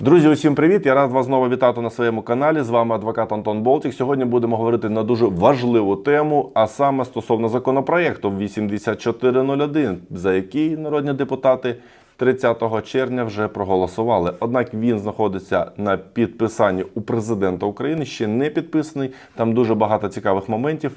Друзі, усім привіт! Я рад вас знову вітати на своєму каналі. З вами адвокат Антон Болтік. Сьогодні будемо говорити на дуже важливу тему, а саме стосовно законопроєкту 8401, за який народні депутати 30 червня вже проголосували. Однак він знаходиться на підписанні у президента України, ще не підписаний. Там дуже багато цікавих моментів.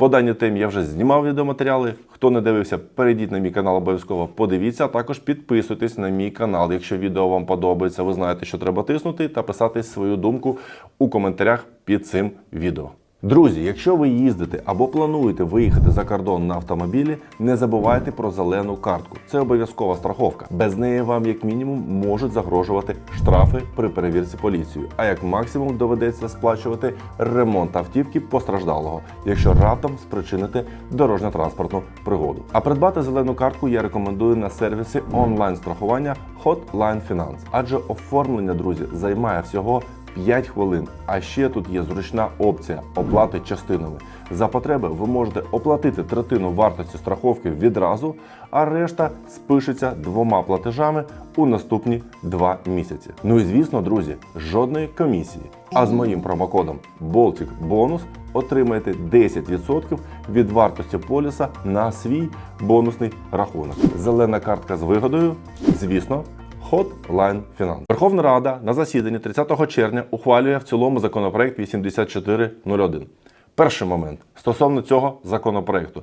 По даній темі я вже знімав відеоматеріали. Хто не дивився, перейдіть на мій канал, обов'язково подивіться. А також підписуйтесь на мій канал. Якщо відео вам подобається, ви знаєте, що треба тиснути та писати свою думку у коментарях під цим відео. Друзі, якщо ви їздите або плануєте виїхати за кордон на автомобілі, не забувайте про зелену картку. Це обов'язкова страховка. Без неї вам, як мінімум, можуть загрожувати штрафи при перевірці поліцією, а як максимум доведеться сплачувати ремонт автівки постраждалого, якщо раптом спричините дорожньо-транспортну пригоду. А придбати зелену картку я рекомендую на сервісі онлайн страхування Hotline Finance, адже оформлення, друзі, займає всього 5 хвилин. А ще тут є зручна опція оплати частинами. За потреби ви можете оплатити третину вартості страховки відразу, а решта спишеться двома платежами у наступні 2 місяці. Ну і звісно, друзі, жодної комісії. А з моїм промокодом Baltic Bonus отримаєте 10% від вартості поліса на свій бонусний рахунок. Зелена картка з вигодою, звісно, Hotline Finance. Верховна Рада на засіданні 30 червня ухвалює в цілому законопроект 8401. Перший момент стосовно цього законопроекту.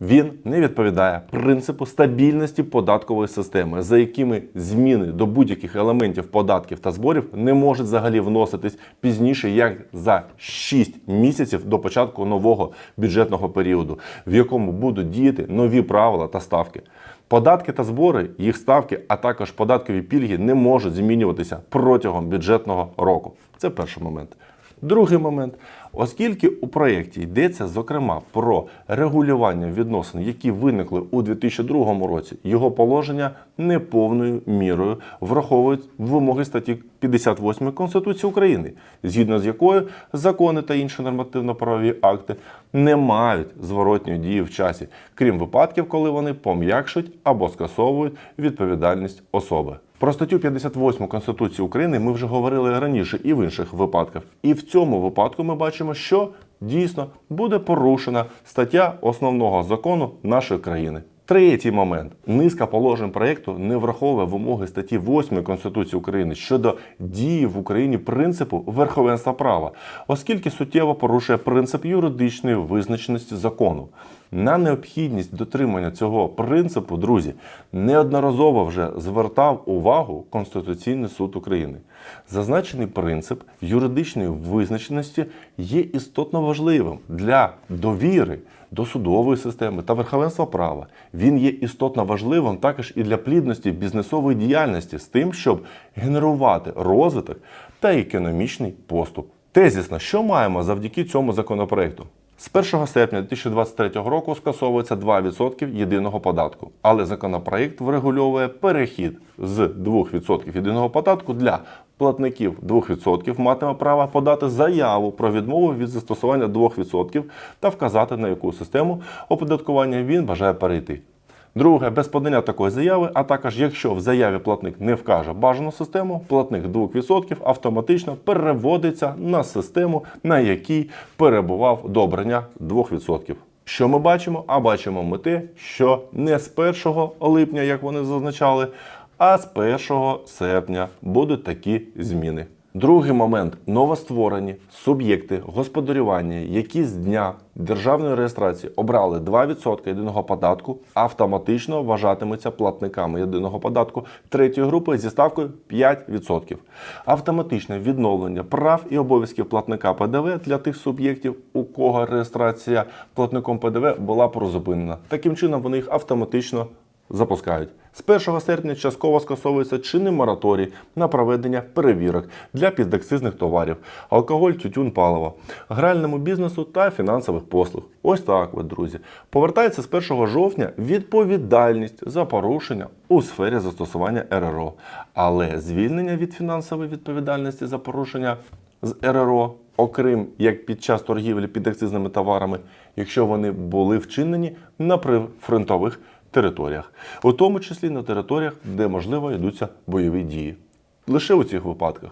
Він не відповідає принципу стабільності податкової системи, за якими зміни до будь-яких елементів податків та зборів не можуть взагалі вноситись пізніше, як за 6 місяців до початку нового бюджетного періоду, в якому будуть діяти нові правила та ставки. Податки та збори, їх ставки, а також податкові пільги не можуть змінюватися протягом бюджетного року. Це перший момент. Другий момент, оскільки у проєкті йдеться зокрема про регулювання відносин, які виникли у 2002 році, його положення не повною мірою враховують вимоги статті 58 Конституції України, згідно з якою закони та інші нормативно-правові акти не мають зворотньої дії в часі, крім випадків, коли вони пом'якшують або скасовують відповідальність особи. Про статтю 58 Конституції України ми вже говорили раніше і в інших випадках. І в цьому випадку ми бачимо, що дійсно буде порушена стаття основного закону нашої країни. Третій момент. Низка положень проєкту не враховує вимоги статті 8 Конституції України щодо дії в Україні принципу верховенства права, оскільки суттєво порушує принцип юридичної визначеності закону. На необхідність дотримання цього принципу, друзі, неодноразово вже звертав увагу Конституційний суд України. Зазначений принцип юридичної визначеності є істотно важливим для довіри до судової системи та верховенства права. Він є істотно важливим також і для плідності бізнесової діяльності з тим, щоб генерувати розвиток та економічний поступ. Тезісно, що маємо завдяки цьому законопроекту? З 1 серпня 2023 року скасовується 2% єдиного податку, але законопроект врегульовує перехід з 2% єдиного податку для платників 2% матиме право подати заяву про відмову від застосування 2% та вказати на яку систему оподаткування він бажає перейти. Друге, без подання такої заяви, а також якщо в заяві платник не вкаже бажану систему, платник 2% автоматично переводиться на систему, на якій перебував до обрання 2%. Що ми бачимо? А бачимо ми те, що не з 1 липня, як вони зазначали, а з 1 серпня будуть такі зміни. Другий момент новостворені суб'єкти господарювання, які з дня державної реєстрації обрали 2% єдиного податку, автоматично вважатимуться платниками єдиного податку третьої групи зі ставкою 5%. Автоматичне відновлення прав і обов'язків платника ПДВ для тих суб'єктів, у кого реєстрація платником ПДВ була призупинена. Таким чином вони їх автоматично запускають. З 1 серпня частково скасовується чинний мораторій на проведення перевірок для підакцизних товарів, алкоголь, тютюн, паливо, гральному бізнесу та фінансових послуг. Ось так, от, друзі. Повертається з 1 жовтня відповідальність за порушення у сфері застосування РРО, але звільнення від фінансової відповідальності за порушення з РРО, окрім як під час торгівлі підакцизними товарами, якщо вони були вчинені на прифронтових територіях, у тому числі на територіях, де можливо йдуться бойові дії. Лише у цих випадках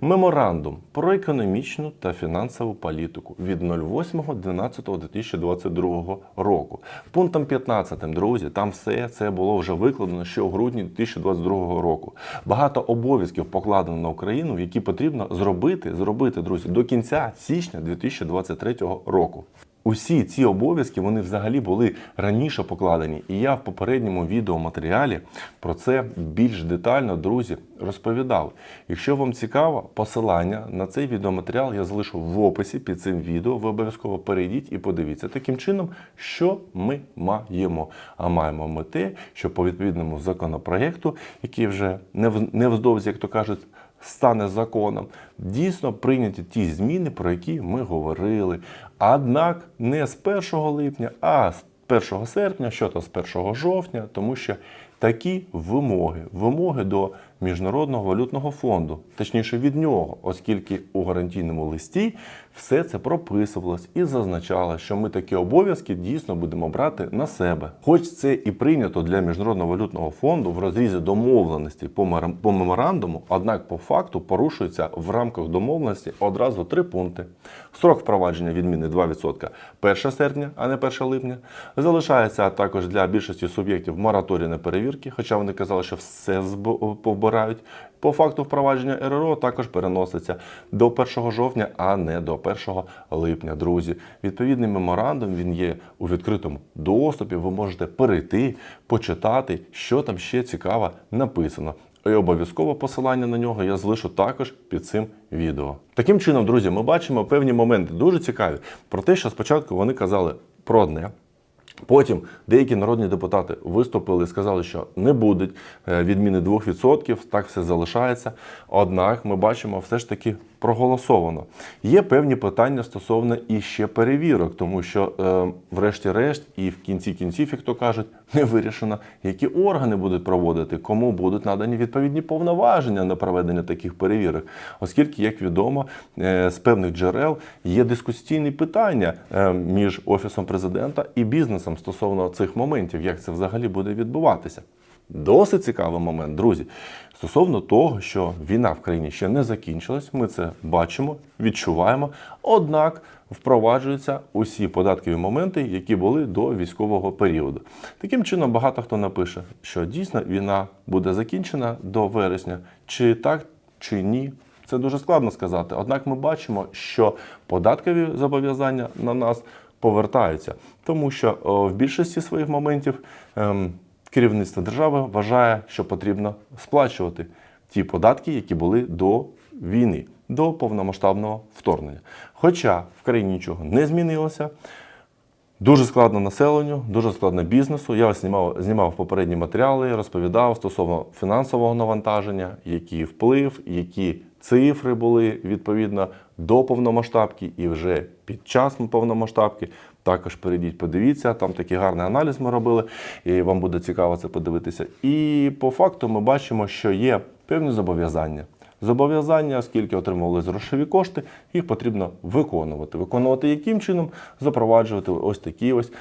меморандум про економічну та фінансову політику від 08.12.2022 року. Пунктом 15, друзі, там все це було вже викладено ще у грудні 2022 року. Багато обов'язків покладено на Україну, які потрібно зробити, зробити, друзі, до кінця січня 2023 року. Усі ці обов'язки вони взагалі були раніше покладені, і я в попередньому відеоматеріалі про це більш детально, друзі, розповідав. Якщо вам цікаво, посилання на цей відеоматеріал я залишу в описі під цим відео. Ви обов'язково перейдіть і подивіться таким чином, що ми маємо. А маємо ми те, що по відповідному законопроєкту, який вже нев- невдовзі, як то кажуть, стане законом, дійсно прийняті ті зміни, про які ми говорили. Однак не з 1 липня, а з 1 серпня, що то з 1 жовтня, тому що такі вимоги, вимоги до Міжнародного валютного фонду, точніше від нього, оскільки у гарантійному листі все це прописувалось і зазначалось, що ми такі обов'язки дійсно будемо брати на себе. Хоч це і прийнято для Міжнародного валютного фонду в розрізі домовленості по меморандуму, однак по факту порушується в рамках домовленості одразу три пункти. Строк впровадження відміни 2% 1 серпня, а не 1 липня. Залишається також для більшості суб'єктів мораторій на перевірки, хоча вони казали, що все зб- повбирають. По факту впровадження РРО також переноситься до 1 жовтня, а не до 1 липня. Друзі, відповідний меморандум він є у відкритому доступі. Ви можете перейти, почитати, що там ще цікаво написано. І обов'язково посилання на нього я залишу також під цим відео. Таким чином, друзі, ми бачимо певні моменти дуже цікаві про те, що спочатку вони казали про одне. Потім деякі народні депутати виступили і сказали, що не будуть е, відміни 2%, так все залишається. Однак ми бачимо, все ж таки проголосовано. Є певні питання стосовно і ще перевірок, тому що, е, врешті-решт, і в кінці кінців, як то кажуть, не вирішено, які органи будуть проводити, кому будуть надані відповідні повноваження на проведення таких перевірок, оскільки, як відомо, е, з певних джерел є дискусійні питання е, між офісом президента і бізнесом стосовно цих моментів, як це взагалі буде відбуватися. Досить цікавий момент, друзі. Стосовно того, що війна в країні ще не закінчилась, ми це бачимо, відчуваємо. Однак впроваджуються усі податкові моменти, які були до військового періоду. Таким чином, багато хто напише, що дійсно війна буде закінчена до вересня, чи так, чи ні. Це дуже складно сказати. Однак ми бачимо, що податкові зобов'язання на нас повертаються, тому що в більшості своїх моментів ем, керівництво держави вважає, що потрібно сплачувати ті податки, які були до війни, до повномасштабного вторгнення. Хоча в країні нічого не змінилося. Дуже складно населенню, дуже складно бізнесу. Я знімав, знімав попередні матеріали, розповідав стосовно фінансового навантаження, який вплив, які цифри були відповідно до повномасштабки і вже під час повномасштабки. Також перейдіть, подивіться, там такий гарний аналіз ми робили, і вам буде цікаво це подивитися. І по факту ми бачимо, що є певні зобов'язання. Зобов'язання, оскільки отримували грошові кошти, їх потрібно виконувати. Виконувати яким чином? Запроваджувати ось такі ось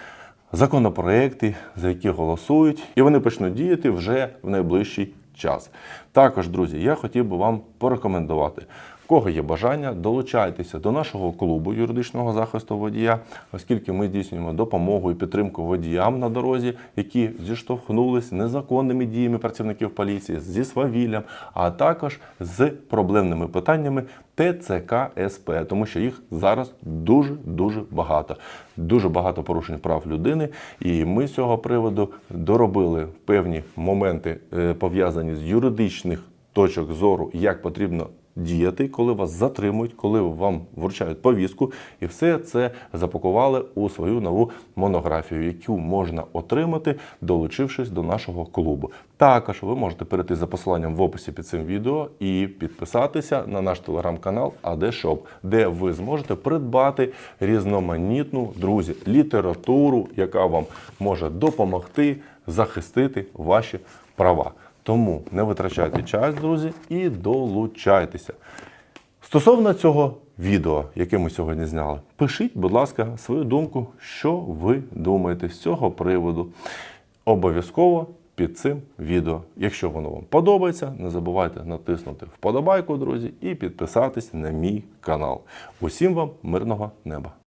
законопроекти, за які голосують, і вони почнуть діяти вже в найближчий час. Також, друзі, я хотів би вам порекомендувати. В кого є бажання, долучайтеся до нашого клубу юридичного захисту водія, оскільки ми здійснюємо допомогу і підтримку водіям на дорозі, які зіштовхнулись незаконними діями працівників поліції, зі свавіллям, а також з проблемними питаннями ТЦК СП, тому що їх зараз дуже дуже багато. Дуже багато порушень прав людини, і ми з цього приводу доробили певні моменти е, пов'язані з юридичних точок зору, як потрібно діяти, коли вас затримують, коли вам вручають повістку, і все це запакували у свою нову монографію, яку можна отримати, долучившись до нашого клубу. Також ви можете перейти за посиланням в описі під цим відео і підписатися на наш телеграм-канал AD де ви зможете придбати різноманітну друзі літературу, яка вам може допомогти захистити ваші права. Тому не витрачайте час, друзі, і долучайтеся. Стосовно цього відео, яке ми сьогодні зняли, пишіть, будь ласка, свою думку, що ви думаєте з цього приводу. Обов'язково під цим відео. Якщо воно вам подобається, не забувайте натиснути вподобайку, друзі, і підписатись на мій канал. Усім вам мирного неба!